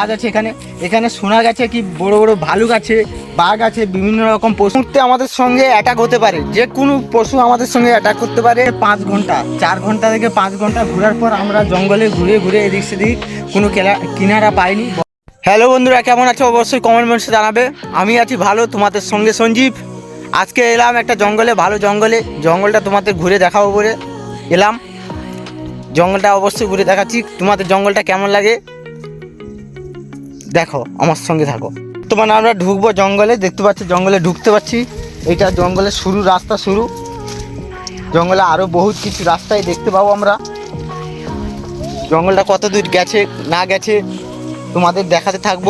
গাছ আছে এখানে। এখানে শোনা গেছে কি বড় বড় ভালুক আছে বাঘ আছে, বিভিন্ন রকম পশু। আমাদের সঙ্গে অ্যাটাক হতে পারে। যে কোনো পশু আমাদের সঙ্গে অ্যাটাক করতে পারে। পাঁচ ঘণ্টা, চার ঘণ্টা থেকে পাঁচ ঘণ্টা ঘোরার পর আমরা জঙ্গলে ঘুরে ঘুরে এদিক সেদিক কোনো কেলা- কিনারা পাইনি। হ্যালো বন্ধুরা, কেমন আছো? অবশ্যই কমেন্ট বক্সে জানাবে। আমি আছি ভালো, তোমাদের সঙ্গে সঞ্জীব। আজকে এলাম একটা জঙ্গলে, ভালো জঙ্গলে। জঙ্গলটা তোমাদের ঘুরে দেখাবো বলে এলাম। জঙ্গলটা অবশ্যই ঘুরে দেখাচ্ছি। তোমাদের জঙ্গলটা কেমন লাগে? দেখো, আমার সঙ্গে থাকো। তোমার আমরা ঢুকবো জঙ্গলে, দেখতে পাচ্ছি, জঙ্গলে ঢুকতে পারছি। এটা জঙ্গলের শুরু, রাস্তা শুরু। জঙ্গলে আরও বহুত কিছু রাস্তায় দেখতে পাবো আমরা। জঙ্গলটা কত দূর গেছে, না গেছে, তোমাদের দেখাতে থাকব।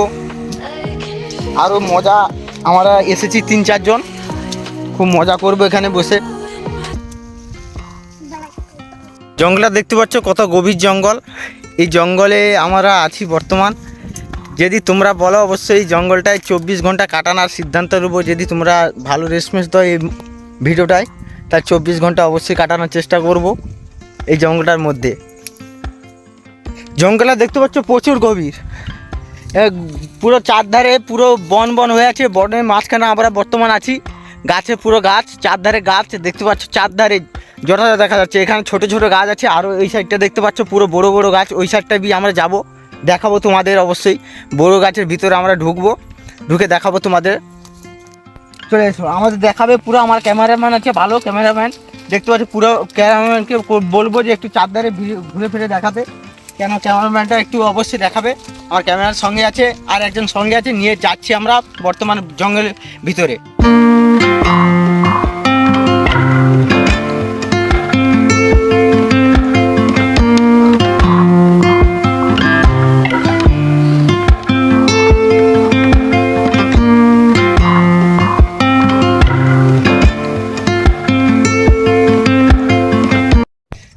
আরও মজা, আমরা এসেছি তিন চারজন। খুব মজা করব এখানে বসে। জঙ্গলটা দেখতে পাচ্ছ, কত গভীর জঙ্গল। এই জঙ্গলে আমরা আছি বর্তমান। যদি তোমরা বলো অবশ্যই জঙ্গলটায় চব্বিশ ঘণ্টা কাটানোর সিদ্ধান্ত নেব যদি তোমরা ভালো রেসপন্স দাও এই ভিডিওটায় তার চব্বিশ ঘণ্টা অবশ্যই কাটানোর চেষ্টা করব এই জঙ্গলটার মধ্যে। জঙ্গলটা দেখতে পাচ্ছ প্রচুর গভীর। পুরো চারধারে পুরো বন বন হয়ে আছে, বনের মাঝখানে আমরা বর্তমান আছি। গাছে পুরো গাছ, চারধারে গাছ, দেখতে পাচ্ছ চারধারে যথাযথ দেখা যাচ্ছে। এখানে ছোট ছোট গাছ আছে আরও এই সাইডটা দেখতে পাচ্ছ, পুরো বড় বড় গাছ, ওই সাইডটা বি আমরা যাব। দেখাবো তোমাদের অবশ্যই। বড় গাছের ভিতরে আমরা ঢুকবো। ঢুকে দেখাবো তোমাদের। চলে এসো। আমাদের দেখাবে পুরো আমার ক্যামেরাম্যান আছে, ভালো ক্যামেরাম্যান। দেখতে পাচ্ছি পুরো ক্যামেরাম্যানকে বলব যে একটু চারধারে ঘুরে- ঘুরে ফিরে দেখাতে। কেন ক্যামেরাম্যানটা একটু অবশ্যই দেখাবে। আমার ক্যামেরার সঙ্গে আছে, আর একজন সঙ্গে আছে। নিয়ে যাচ্ছি আমরা বর্তমান জঙ্গলের ভিতরে।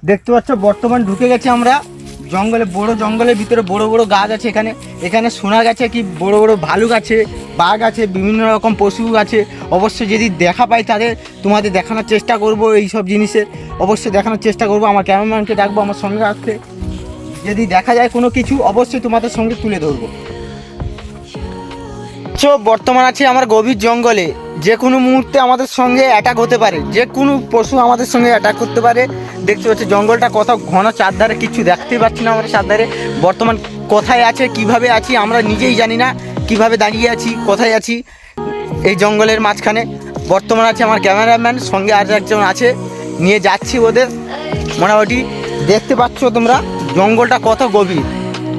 দেখতে পাচ্ছ, বর্তমান ঢুকে গেছি আমরা জঙ্গলে, বড় জঙ্গলের ভিতরে, বড় বড় গাছ আছে এখানে। এখানে শোনা গেছে কি বড় বড় ভালুক আছে, বাঘ আছে, বিভিন্ন রকম পশু আছে। অবশ্যই যদি দেখা পাই তাদের, তোমাদের দেখানোর চেষ্টা করব এই সব জিনিসের। অবশ্যই দেখানোর চেষ্টা করব, আমার ক্যামেরাম্যানকে ডাকবো, আমার সঙ্গে আসতে। যদি দেখা যায় কোনো কিছু, অবশ্যই তোমাদের সঙ্গে তুলে ধরবো। চো বর্তমান আছে আমার গভীর জঙ্গলে। যে কোনো মুহূর্তে আমাদের সঙ্গে অ্যাটাক হতে পারে। যে কোনো পশু আমাদের সঙ্গে অ্যাটাক করতে পারে। দেখতে পাচ্ছি, জঙ্গলটা কত ঘন চারধারে কিছু দেখতে পাচ্ছি না আমরা চারধারে। বর্তমান কোথায় আছে, কীভাবে আছি, আমরা নিজেই জানি না। কীভাবে দাঁড়িয়ে আছি, কোথায় আছি, এই জঙ্গলের মাঝখানে। বর্তমান আছে আমার ক্যামেরাম্যান, সঙ্গে আর একজন আছে। নিয়ে যাচ্ছি ওদের। মোটামুটি দেখতে পাচ্ছ তোমরা, জঙ্গলটা কত গভীর।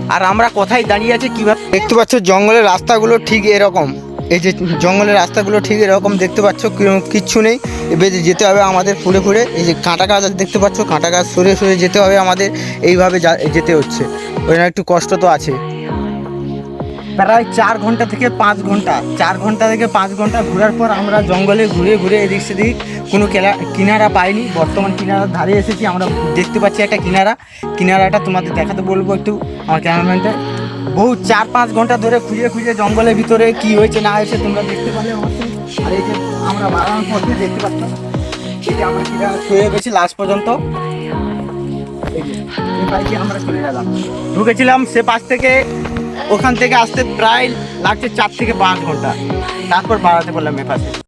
আর আমরা কোথায় দাঁড়িয়ে আছি, কীভাবে দেখতে পাচ্ছ জঙ্গলের রাস্তাগুলো ঠিক এরকম। এই যে জঙ্গলের রাস্তাগুলো ঠিক এরকম দেখতে পাচ্ছ কিচ্ছু নেই। এবার যেতে হবে আমাদের ফুলে ফুলে এই যে কাঁটা গাছ দেখতে পাচ্ছ, কাঁটা গাছ সরে সরে যেতে হবে আমাদের। এইভাবে যেতে হচ্ছে। ওই একটু কষ্ট তো আছে। প্রায় চার ঘণ্টা থেকে পাঁচ ঘণ্টা। চার ঘণ্টা থেকে পাঁচ ঘণ্টা ঘোরার পর আমরা জঙ্গলে ঘুরে ঘুরে এদিক সেদিক কোনো কেলা, কিনারা পাইনি। বর্তমান কিনারার ধারে এসেছি। আমরা দেখতে পাচ্ছি একটা কিনারা। কিনারাটা তোমাদের দেখাতে বলব একটু আমার ক্যামেরাম্যানটা বহু চার পাঁচ ঘণ্টা ধরে খুঁজে খুঁজে জঙ্গলের ভিতরে কি হয়েছে, না হয়েছে তোমরা দেখতে পারলে আর এই যে আমরা বাড়ানোর দিয়ে দেখতে পাচ্ছি। আমরা শুয়ে গেছি লাস্ট পর্যন্ত। ঢুকেছিলাম সে পাশ থেকে, ওখান থেকে আসতে প্রায় লাগছে চার থেকে পাঁচ ঘণ্টা। তারপর বাড়াতে পারলাম এ পাশে।